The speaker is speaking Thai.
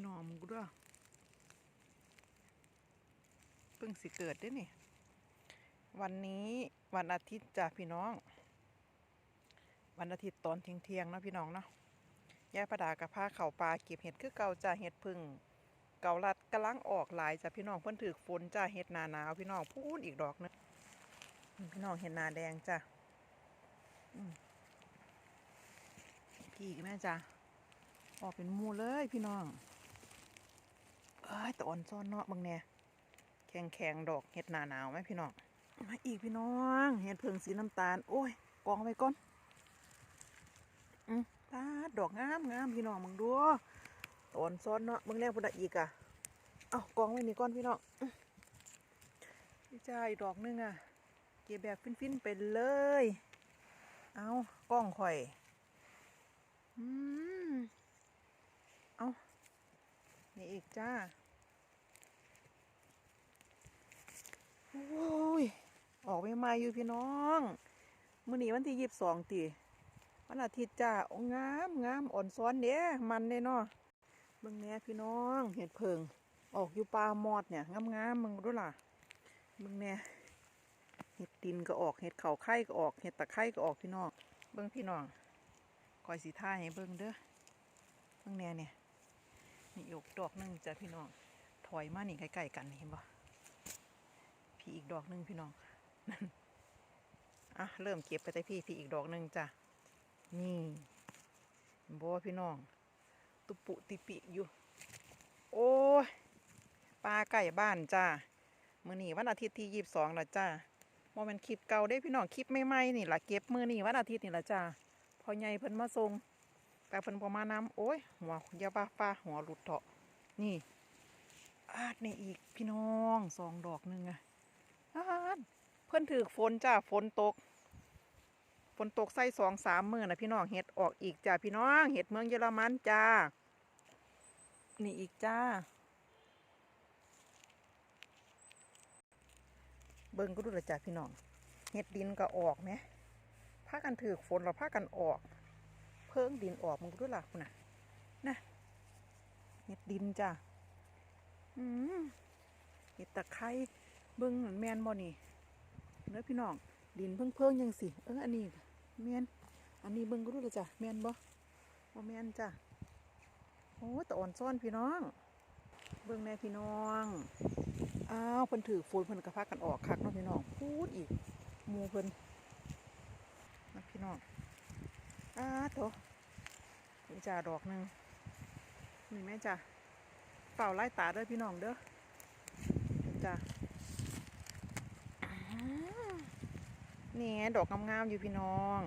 พี่น้องกูด้วยเพิ่งสิเกิดได้นี่ วันนี้วันอาทิตย์จ้ะพี่น้อง วันอาทิตย์ตอนเที่ยงเที่ยงเนาะพี่น้องเนาะยายประดากับผ้าเข่าปลาเก็บเห็ดคือเก่าจ้ะเห็ดพึ่งเกาลัดกำลังออกหลายจ้ะพี่น้องเพิ่นถือฝนจ้ะเห็ดหนาหนาวพี่น้องพูนอีกดอกนึงพี่น้องเห็ดหนาแดงจ้ะอืมพี่อีกแม่จ้ะออกเป็นหมูเลยพี่น้อง อ้ยตอ่อนซ้อนเนาะบางแน่แข็งแข็งๆดอกเห็ดหนาหนาวไหมพี่น้องมาอีกพี่น้องเห็ดเพิงสีน้ำตาล โอ้ยกองไว้ก่อนอืมตาดอกงามงามพี่น้องมึงดูตอนซ้อนเนาะมึงแรกพุ่นอะอีกอะเอากองไว้นี่ก่อนพี่น้องพี่ชายดอกหนึงอะเก็บแบบฟินๆไปเลย เอากล้องข่อยอืมเอานี่อีกจ้า โอ้ย ออกไม่มาอยู่พี่น้องมื้อนี้วันที่ยี่สิบสองตีวันอาทิตย์จ้าโอ้งามงามอ่อนซ้อนเด้มันเด้เนาะเบิ่งแน่พี่น้องเห็ดเพิง ออกอยู่ป่ามอดเนี่ยงามๆมึงดูล่ะเบิ่งแน่เห็ดดินก็ออกเห็ดเข่าไข่ก็ออกเห็ดตะไคร่ก็ออกพี่น้องเบิ่งพี่น้องคอยสีท่าให้เบิ่งเด้อเบิ่งแน่เนี่ยนี่อีกดอกหนึงจ้ะพี่น้องถอยมานี่ใกล้ๆกันนี่เห็นบ่ พี่อีกดอกหนึ่งพี่น้องนั่นอะเริ่มเก็บไปแต่พี่พี่อีกดอกหนึ่งจ้ะนี่เห็นบ่พี่น้อง ตุปุติปิอยู่ โอ้ยปลาไก่บ้านจ้ามือนี่วันอาทิตย์ที่ยี่สิบสองละจ้าโมเมนคลิปเก่าได้พี่น้องคลิปไม่ไม่ๆนี่ละเก็บมือนี่วันอาทิตย์นี่ละจ้าพอใหญ่เพิ่นมาส่งแต่เพิ่นพอมาน้ำโอ้ยหัวยาบ้าป้าหัวหลุดเถาะนี่อาดในอีกพี่น้องสองดอกหนึ่งอะ เพิ่อนถือฝนจ้าฝนตก ฝนตกใส่สองสามมือนะพี่น้องเห็ดออกอีกจ้าพี่น้องเห็ดเมืองเยอรมันจ้า นี่อีกจ้า เบิ่งก็ดูเลยจ้าพี่น้องเห็ดดินก็ออกไหมพากันถือฝนเราพากันออก เพิ่งดินออกมึงก็ดูล่ะคุณน่ะนะเห็ดดินจ้าอืมเห็ดตะไคร้ เบิ่งเหมือนแมนบ่นี่เนื้อพี่น้องดินเพิ่งเพิ่งยังสิเอออันนี้แมนอันนี้เบิ่งก็รู้เลยจ้ะแมนบ่บ่แมนจ้ะโอ้แต่อ่อนซ่อนพี่น้อง เบิ่งแน่พี่น้องอ้าวเพิ่นถือฟูนเพิ่นกระพากันออกคักเนาะพี่น้องพูดอีกมูเพิ่นนะพี่น้องอ้าโตนี่จ้าดอกหนึ่งนี่แม่จ้ะเฝ้าไล่ตาเด้อพี่น้องเด้อมีจ้ะ นี่ดอกงามๆอยู่พี่น้อง